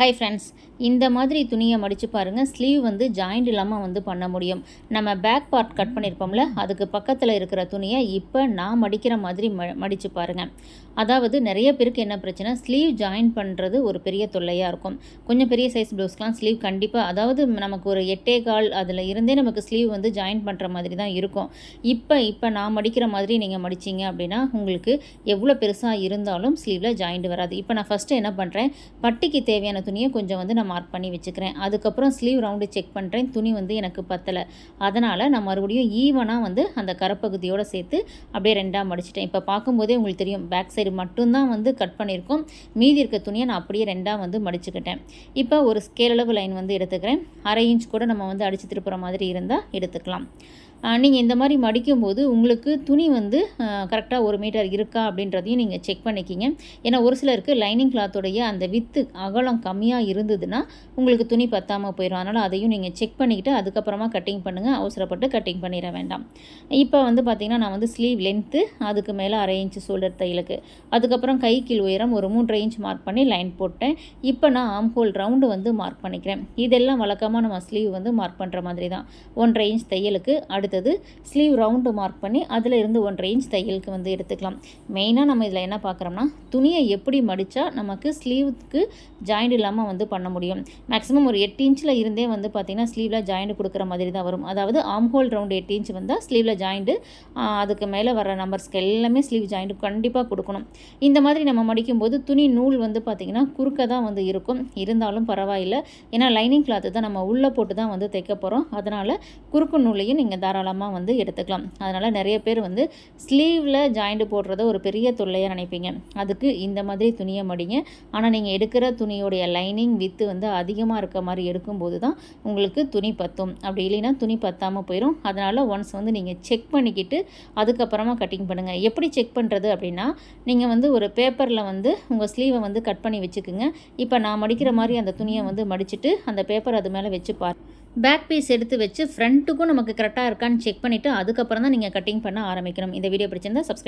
Hi friends இந்த மாதிரி துணியை மடித்து பாருங்கள் ஸ்லீவ் வந்து ஜாயிண்ட் இல்லாமல் வந்து பண்ண முடியும். நம்ம பேக் பார்ட் கட் பண்ணியிருப்போம்ல அதுக்கு பக்கத்தில் இருக்கிற துணியை இப்போ நான் மடிக்கிற மாதிரி ம மடித்து பாருங்கள் அதாவது நிறைய பேருக்கு என்ன பிரச்சனை? ஸ்லீவ் ஜாயின் பண்ணுறது ஒரு பெரிய தொல்லையாக இருக்கும். கொஞ்சம் பெரிய சைஸ் ப்ளவுஸ்க்கெலாம் ஸ்லீவ் கண்டிப்பாக அதாவது நமக்கு ஒரு எட்டே கால் அதில் இருந்தே நமக்கு ஸ்லீவ் வந்து ஜாயின் பண்ணுற மாதிரி தான் இருக்கும். இப்போ இப்போ நான் மடிக்கிற மாதிரி நீங்கள் மடிச்சிங்க அப்படின்னா உங்களுக்கு எவ்வளோ பெருசாக இருந்தாலும் ஸ்லீவில் ஜாயிண்ட் வராது. இப்போ நான் ஃபஸ்ட்டு என்ன பண்ணுறேன் பட்டிக்கு தேவையான துணியை கொஞ்சம் வந்து நான் மார்க் பண்ணி வச்சுக்கிறேன். அதுக்கப்புறம் ஸ்லீவ் ரவுண்டு செக் பண்ணுறேன் துணி வந்து எனக்கு பத்தலை. அதனால் நான் மறுபடியும் ஈவனாக வந்து அந்த கரப்பகுதியோடு சேர்த்து அப்படியே ரெண்டாக மடிச்சிட்டேன் இப்போ பார்க்கும்போதே உங்களுக்கு தெரியும் பேக் சைடு மட்டும்தான் வந்து கட் பண்ணியிருக்கோம். மீதி இருக்க துணியை நான் அப்படியே ரெண்டாக வந்து மடிச்சுக்கிட்டேன். இப்போ ஒரு ஸ்கேல் அளவு லைன் வந்து எடுத்துக்கிறேன். அரை இன்ச் கூட நம்ம வந்து அடித்து திருப்புற மாதிரி இருந்தால் எடுத்துக்கலாம். நீங்கள் இந்த மாதிரி மடிக்கும்போது உங்களுக்கு துணி வந்து கரெக்டாக ஒரு மீட்டர் இருக்கா அப்படின்றதையும் நீங்கள் செக் பண்ணிக்கிங்க. ஏன்னா ஒரு சிலருக்கு லைனிங் கிளாத்துடைய அந்த வித்து அகலம் கம்மியாக இருந்ததுன்னா உங்களுக்கு துணி பத்தாமல் போயிடும் அதனால் அதையும் நீங்கள் செக் பண்ணிக்கிட்டு அதுக்கப்புறமா கட்டிங் பண்ணுங்கள் அவசரப்பட்டு கட்டிங் பண்ணிட வேண்டாம். இப்போ வந்து பார்த்திங்கன்னா நான் வந்து ஸ்லீவ் லென்த்து அதுக்கு மேலே அரை இன்ச்சு ஷோல்டர் தையலுக்கு. அதுக்கப்புறம் கை கீழ் உயரம் ஒரு மூன்றரை இன்ச் மார்க் பண்ணி லைன் போட்டேன். இப்போ நான் ஆம் ஹோல் ரவுண்டு வந்து மார்க் பண்ணிக்கிறேன். இதெல்லாம் வழக்கமாக நம்ம ஸ்லீவ் வந்து மார்க் பண்ணுற மாதிரி தான். ஒன்றரை இன்ச் தையலுக்கு அடுத்து அடுத்தது ஸ்லீவ் ரவுண்டு மார்க் பண்ணி அதில் இருந்து ஒன்றரை இன்ச் தையலுக்கு வந்து எடுத்துக்கலாம். மெயினாக நம்ம இதில் என்ன பார்க்குறோம்னா துணியை எப்படி மடித்தா நமக்கு ஸ்லீவுக்கு ஜாயிண்ட் இல்லாமல் வந்து பண்ண முடியும். மேக்ஸிமம் ஒரு எட்டு இன்ச்சில் இருந்தே வந்து பார்த்திங்கன்னா ஸ்லீவில் ஜாயிண்ட் கொடுக்குற மாதிரி தான் வரும். அதாவது ஆம் ஹோல் ரவுண்டு எட்டு இன்ச் வந்தால் ஸ்லீவில் ஜாயிண்ட்டு அதுக்கு மேலே வர நம்பர்ஸ்க்கு எல்லாமே ஸ்லீவ் ஜாயிண்ட் கண்டிப்பாக கொடுக்கணும். இந்த மாதிரி நம்ம மடிக்கும்போது துணி நூல் வந்து பார்த்திங்கன்னா குறுக்க தான் வந்து இருக்கும். இருந்தாலும் பரவாயில்லை. ஏன்னா லைனிங் கிளாத்து தான் நம்ம உள்ளே போட்டு தான் வந்து தைக்க போகிறோம் அதனால் குறுக்கு நூலையும் நீங்கள் தாராளமாக வந்து எடுத்துக்கலாம். அதனால் நிறைய பேர் வந்து ஸ்லீவில் ஜாயிண்ட் போடுறத ஒரு பெரிய தொல்லையாக நினைப்பீங்க. அதுக்கு இந்த மாதிரி துணியை மடிங்க. ஆனால் நீங்கள் எடுக்கிற துணியோடைய லைனிங் வித்து வந்து அதிகமாக இருக்க மாதிரி எடுக்கும்போது தான் உங்களுக்கு துணி பத்தும். அப்படி இல்லைன்னா துணி பத்தாமல் போயிடும் அதனால் ஒன்ஸ் வந்து நீங்கள் செக் பண்ணிக்கிட்டு அதுக்கப்புறமா கட்டிங் பண்ணுங்கள் எப்படி செக் பண்ணுறது அப்படின்னா நீங்கள் வந்து ஒரு பேப்பரில் வந்து உங்கள் ஸ்லீவை வந்து கட் பண்ணி வச்சுக்கோங்க. இப்போ நான் மடிக்கிற மாதிரி அந்த துணியை வந்து மடிச்சுட்டு அந்த பேப்பர் அது மேலே வச்சு பார் பேக் பீஸ் எடுத்து வச்சு ஃப்ரண்ட்டுக்கும் நமக்கு கரெக்டாக இருக்கான்னு செக் பண்ணிவிட்டு அதுக்கப்புறம் தான் நீங்கள் கட்டிங் பண்ண ஆரம்பிக்கணும். இந்த வீடியோ பிடிச்சிருந்தா சப்ஸ்கிரைப்